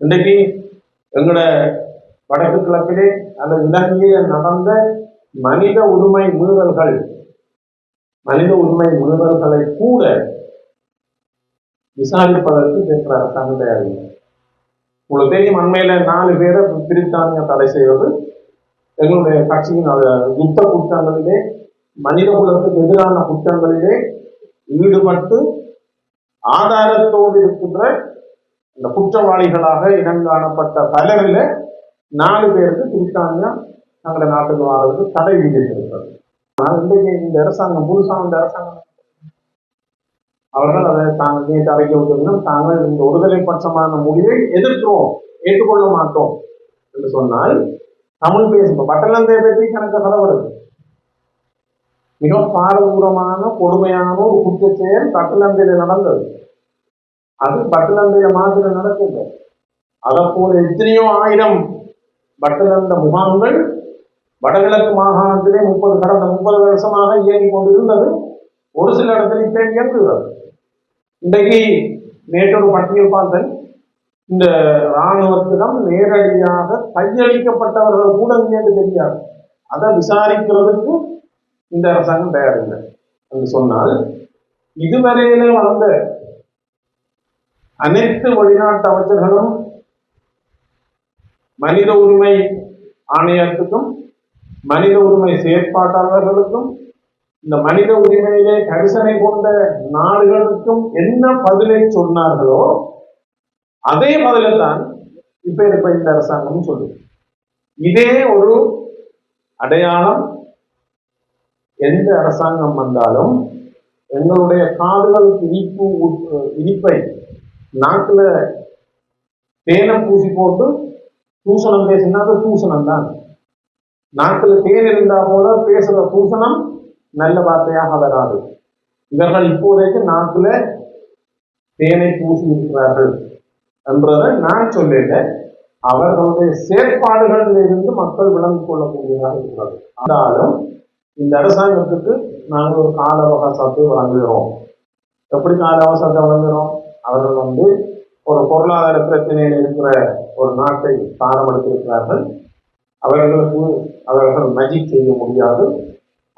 இன்றைக்கு எங்களோட வடக்கு கிழக்கிலே அல்லது இலங்கையில நடந்த மனித உரிமை மீறல்கள் மனித உரிமை மீறல்களை கூட விசாரிப்பதற்கு சென்ற அரசாங்கம் தயாரில்லை. உங்களுக்கு தெரியும் அண்மையில நாலு பேரை பிரித்தானியா தடை செய்வது எங்களுடைய கட்சியின் யுத்த குற்றங்களிலே மனித குலத்துக்கு எதிரான குற்றங்களிலே ஈடுபட்டு ஆதாரத்தோடு இருக்கின்ற இந்த குற்றவாளிகளாக இனங்காணப்பட்ட பலரில் நாலு பேருக்கு பிரித்தானியா தங்களுடைய நாட்டுக்கு வாழ்றதுக்கு தடை விதித்திருக்கிறது. ஆனால் இன்றைக்கு இந்த அரசாங்கம் புதுசாக இந்த அரசாங்கம். அவர்கள் அதை தாங்கள் நீட்டு அறிக்கை விட்டிருந்தோம். தாங்கள் இந்த ஒருதலை பட்சமான முடிவை எதிர்க்கிறோம் ஏற்றுக்கொள்ள மாட்டோம் என்று சொன்னால் தமிழ் பேசும் பட்டலந்தைய பற்றி கணக்கு கலவரது மிக பாரதூரமான கொடுமையான ஒரு குற்றச் செயல் பட்டலந்தையில நடந்தது. அது பட்டலந்தைய மாதிரி நடக்குது. அதை போல எத்தனையோ ஆயிரம் பட்டலந்த முகாம்கள் வடகிழக்கு மாகாணத்திலே முப்பது கடந்த முப்பது வருஷமாக இயங்கிக் கொண்டிருந்தது. ஒரு சில இடத்துல இப்ப இயங்குகிறது. இன்றைக்கு நேற்றொரு பட்டியல் பார்த்தேன் இந்த இராணுவத்திடம் நேரடியாக கையளிக்கப்பட்டவர்கள் கூட இங்கே தெரியாது. அதை விசாரிக்கிறதுக்கு இந்த அரசாங்கம் தயாரில்லை என்று சொன்னால் இதுவரையிலே வளர்ந்த அனைத்து வெளிநாட்டு அமைச்சர்களும் மனித உரிமை ஆணையத்துக்கும் மனித உரிமை செயற்பாட்டாளர்களுக்கும் இந்த மனித உரிமையிலே கரிசனை கொண்ட நாடுகளுக்கும் என்ன பதிலை சொன்னார்களோ அதே பதிலை தான் இப்ப இருப்ப இந்த அரசாங்கம் சொல்லு இதே ஒரு அடையாளம் எந்த அரசாங்கம் வந்தாலும் எங்களுடைய காதுகள் இனிப்பு இனிப்பை நாக்குல தேனை பூசி போட்டு தூசணம் பேசினா அது தூசணம் தான் நாக்குல தேன் இருந்தா போல பேசுற தூசணம் நல்ல வார்த்தையாக வராது. இவர்கள் இப்போதைக்கு நாட்டில் தேனை பூசி இருக்கிறார்கள் என்றதை நான் சொல்லல அவர்களுடைய செயற்பாடுகளில் இருந்து மக்கள் விளங்கு கொள்ளக்கூடியதாக இருக்கிறது. ஆனாலும் இந்த அரசாங்கத்துக்கு நாங்கள் ஒரு கால அவகாசத்தை வழங்குகிறோம். எப்படி கால அவகாசத்தை வழங்குகிறோம்? அவர்கள் வந்து ஒரு பொருளாதார பிரச்சனையில் இருக்கிற ஒரு நாட்டை தானம் எடுத்திருக்கிறார்கள் அவர்களுக்கு அவர்கள் மஜிக் செய்ய முடியாது.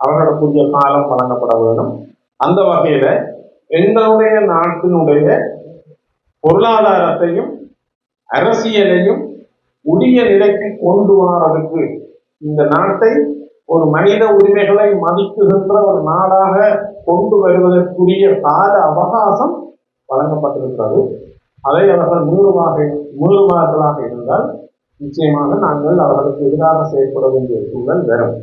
அவர்களுக்குரிய காலம் வழங்கப்பட வேண்டும். அந்த வகையில எங்களுடைய நாட்டினுடைய பொருளாதாரத்தையும் அரசியலையும் உரிய நிலைக்கு கொண்டு வர்றதுக்கு இந்த நாட்டை ஒரு மனித உரிமைகளை மதிக்குகின்ற ஒரு நாடாக கொண்டு வருவதற்குரிய கால அவகாசம் வழங்கப்பட்டிருக்கிறது. அதை அவர்கள் மீறுமாக மீறுவார்களாக இருந்தால் நிச்சயமாக நாங்கள் அவர்களுக்கு எதிராக செயல்பட வேண்டிய சூழல் வரும்.